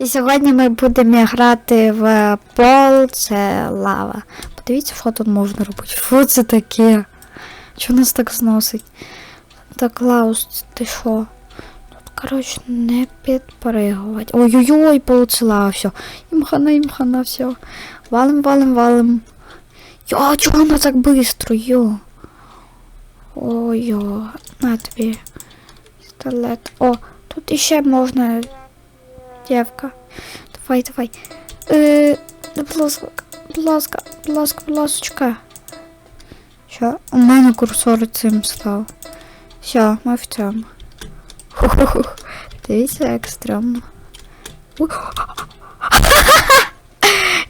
І сьогодні ми будемо грати в пол, це лава. Подивіться, що можна робити. Що це таке? Чого нас так зносить? Так, Клаус, ти що? Тут, коротше, не підпригувати. Ой-ой-ой, получила все. Імхана, імхана, все. Валим, валим, валим. Йо, чого вона так быстро, йо? Ой-йо, на тобі. Пістолет. О, тут іще можна. Дівка. Давай, давай. Е, будь ласка, будь ласка, будь ласка, будь ласочка. Що? У мене курсор цим став. Все, ми в цьому. Ху-ху-ху. Дивіться, як стрьомно.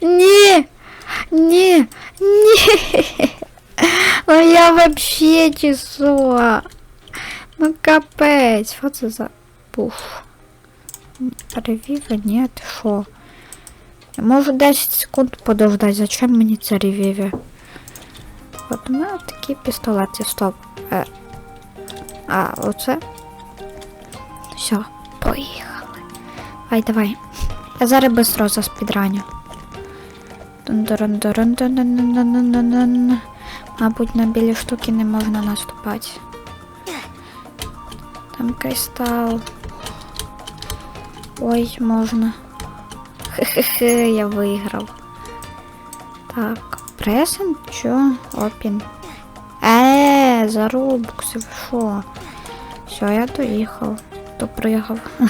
Ні! Ні! Ні! Ну я вообще чесуа. Ну капець, що це за пуф? Ревива нет, шо? Может 10 секунд подождати, зачем мені це ревиве? От у мене такі пістолети, стоп. Е. А, оце. Все, поїхали. Ай, давай. Я зараз швидко заспідраню. Мабуть, на білі штуки не можна наступати. Там кристал. Ой, можна. Хе-хе-хе, я виграв. Так, пресен? Чо? Опін. Е, за робокси, ви що? Все, я доїхав. Допригав.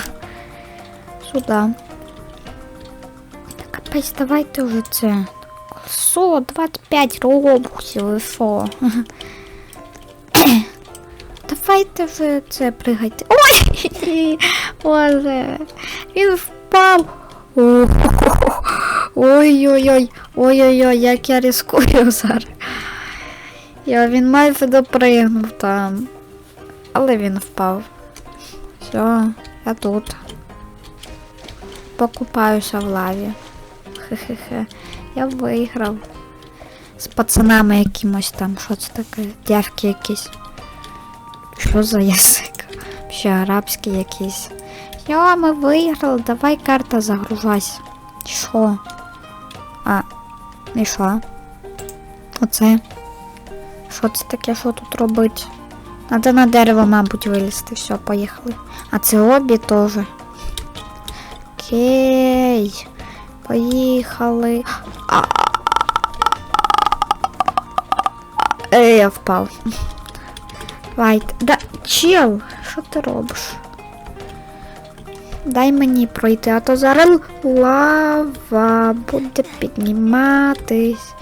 Сюда. Так, капець, давайте вже це. Со, 25 робоксів, ви що? Давайте вже це пригайте. Ой! Боже, він впав. Ой-ой-ой, ой-ой-ой, як я рискую зараз. Я він майже допригнув там. Але він впав. Все, я тут. Покупаюся в лаві. Хе-хе-хе. Я виграв. З пацанами якимось там. Що це таке? Дявки якісь. Що за язик? Ще арабський якийсь. Йо, ми виграли, давай карта загружайся. Що? А, і що? Оце. Що це таке, що тут робить? Надо на дерево, мабуть, вилізти. Все, поїхали. А це обі теж. Окей. Поїхали. Ей, я впав. Вайт. Да, чел, що ти робиш? Дай мені пройти, а то зараз лава буде підніматись.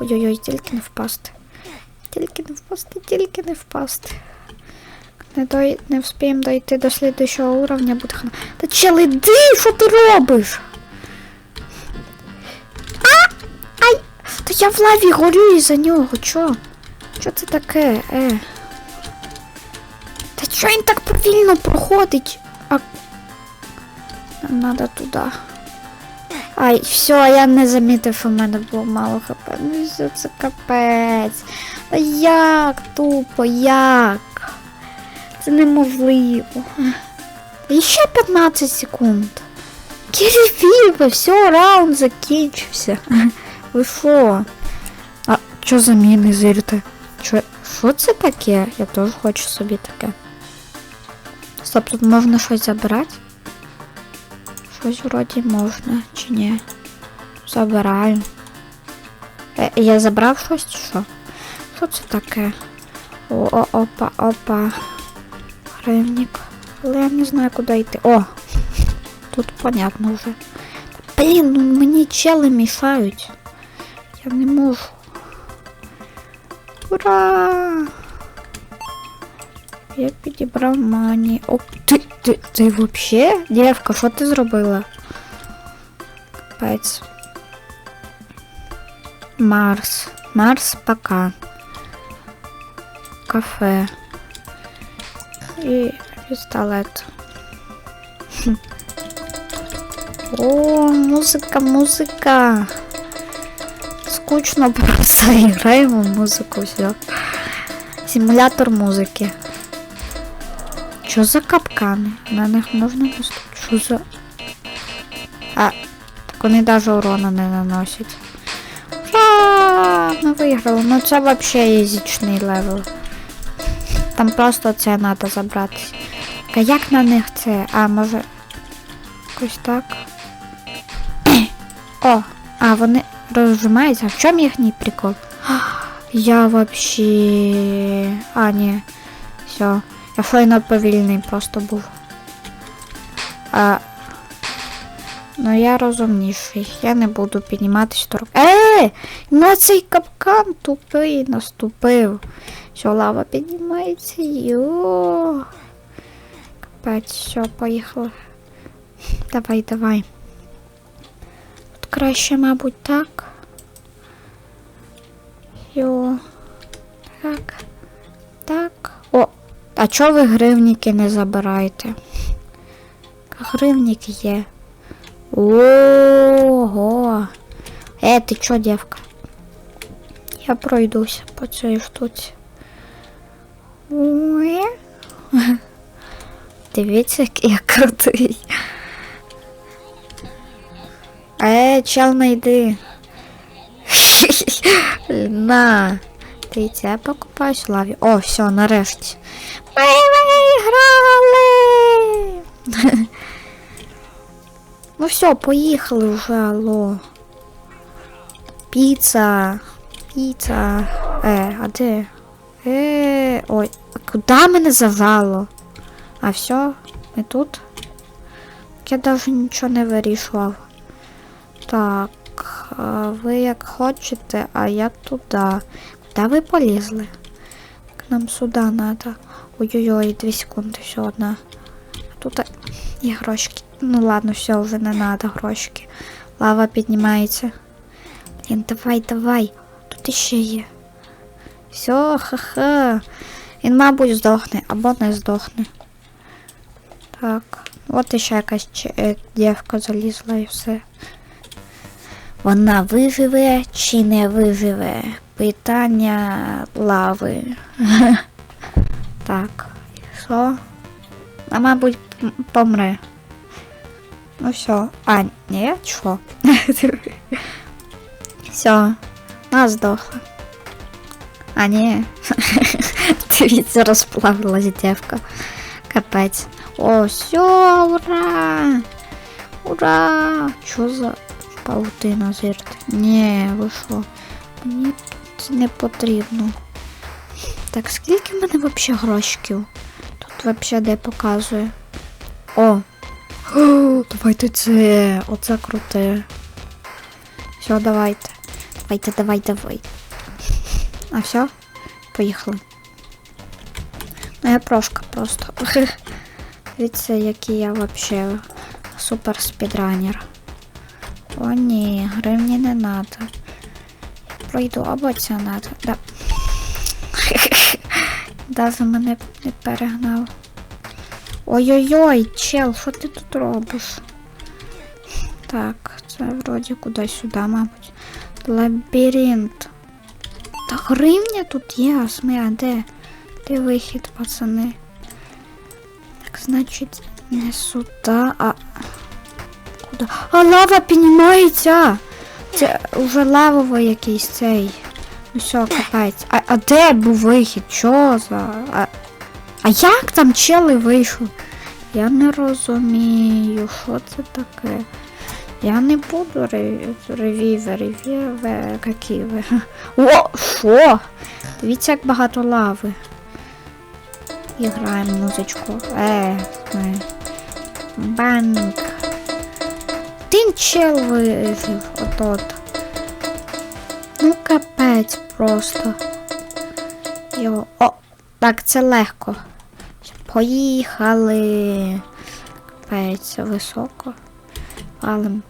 Ой-ой-ой, тільки не впасти. Тільки не впасти, тільки не впасти. Не, дой... не вспіємо дойти до слідущого уровня, буде хана. Та чел, іди, що ти робиш? А! Ай! Та я в лаві горю із-за нього, чо? Що це таке? Е? Чого він так повільно проходить? А... Нам надо туди. Ай, все, я не замітив, що в мене було мало хп. Ну все, це капець. Та як тупо, як? Це неможливо. І ще 15 секунд. Кірфіва, все, раунд закінчився. Ви що? А що за міни зирте? Що, що це таке? Я теж хочу собі таке. Стоп, тут можна щось забирати? Щось вроді можна, чи ні? Забираю. Е, я забрав щось чи що? Що це таке? О, опа, опа. Гривник. Але я не знаю, куди йти. О! Тут понятно вже. Блін, ну мені чели мішають. Я не можу. Ура! Я підібрав мані. О, ти, ти, ти вообще? Дівка, що ти зробила? Капець. Марс. Марс пока. Кафе. І пістолет. Хм. О, музика, музика. Скучно просто граємо в музику, все. Симулятор музики. Що за капкани? На них можна наступити? Що за. А, так вони навіть урона не наносять. Ура! Ми виграли. Ну це взагалі ізічний левел. Там просто це треба забрати. Так, а як на них це? А, може. Якось так. О, а вони розжимаються. В чому їхній прикол? Я вообще. А, ні. Все. Я щойно повільний просто був. А. Ну я розумніший. Я не буду підніматись торг. Е! На цей капкан тупий наступив. Що лава піднімається. Йо. Капець, все, поїхали. Давай, давай. Тут краще, мабуть, так. А чого ви гривніки не забираєте? Гривніки є. Ого. Е, ти чо, дівка? Я пройдуся по цій штуці. Дивіться, який я крутий. Е, чел не йди. На. Ти це покупаєш в лаві. О, все, нарешті. Ми виграли! ну все, поїхали вже, алло. Піца. Піца. Е, а де? Е, ой, а куди мене завало? А все, ми тут. Я навіть нічого не вирішував. Так, ви як хочете, а я туди. Куди ви полізли? Так, нам сюди треба. Ой-ой-ой, дві секунди, все одна. Тут є грошки. Ну ладно, все, вже не треба грошки. Лава піднімається. Блін, давай, давай. Тут іще є. Все, ха-ха. Він, мабуть, здохне або не здохне. Так, от іще якась е, дівка залізла і все. Вона виживе чи не виживе? Питання лави. так, що? А мабуть, м- помре. Ну все. А, ні, що? все, вона здохла. А, ні. Дивіться, розплавилась дівка. Капець. О, все, ура! Ура! Що за паутина зірти? Ні, ви що? Мені це не потрібно. Так, скільки в мене взагалі грошиків? Тут взагалі де показує. О! О, давайте це. Оце круте. Все, давайте. Давайте, давай, давай. А все? Поїхали. Ну я прошка просто. Дивіться, який я вообще супер спідранер. О, ні, гривні не надо. Пройду, або надо. Да. Даже мене не перегнав. Ой-ой-ой, чел, що ти тут робиш? Так, це вроді куди-сюди, мабуть. Лабіринт. Та гривня тут є, а сми, а де? Де вихід, пацани? Так, значить, не сюди, а. Куди? А лава піднімається! Це вже лавовий якийсь цей. Ну все, капець. А, а де був вихід? Що за. А, а як там чели вийшов? Я не розумію, що це таке. Я не буду ревіве, ревіве, які ви. О, що? Дивіться, як багато лави. І граємо музичку. Е, ми. Банк. Один чел вижив. Ну, капець просто. Йо. О, так, це легко. Поїхали. Капець, високо. Валим.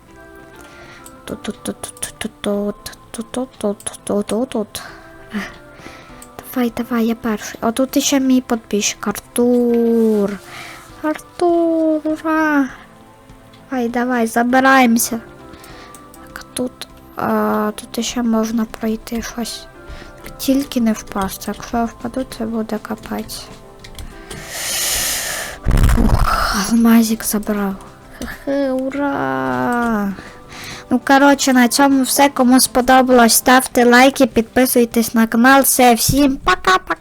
Тут, тут, тут, тут, тут, тут, тут, тут, тут, тут, тут, тут. Давай, давай, я перший. А тут ще мій подписчик Артур. Артур! Давай, давай, забираємося. Так, тут, а, тут ще можна пройти щось. Тільки не впасти. Якщо я впаду, це буде капець. Алмазик забрав. Хе-хе, ура! Ну, коротше, на цьому все. Кому сподобалось, ставте лайки, підписуйтесь на канал. Все, всім пока-пока!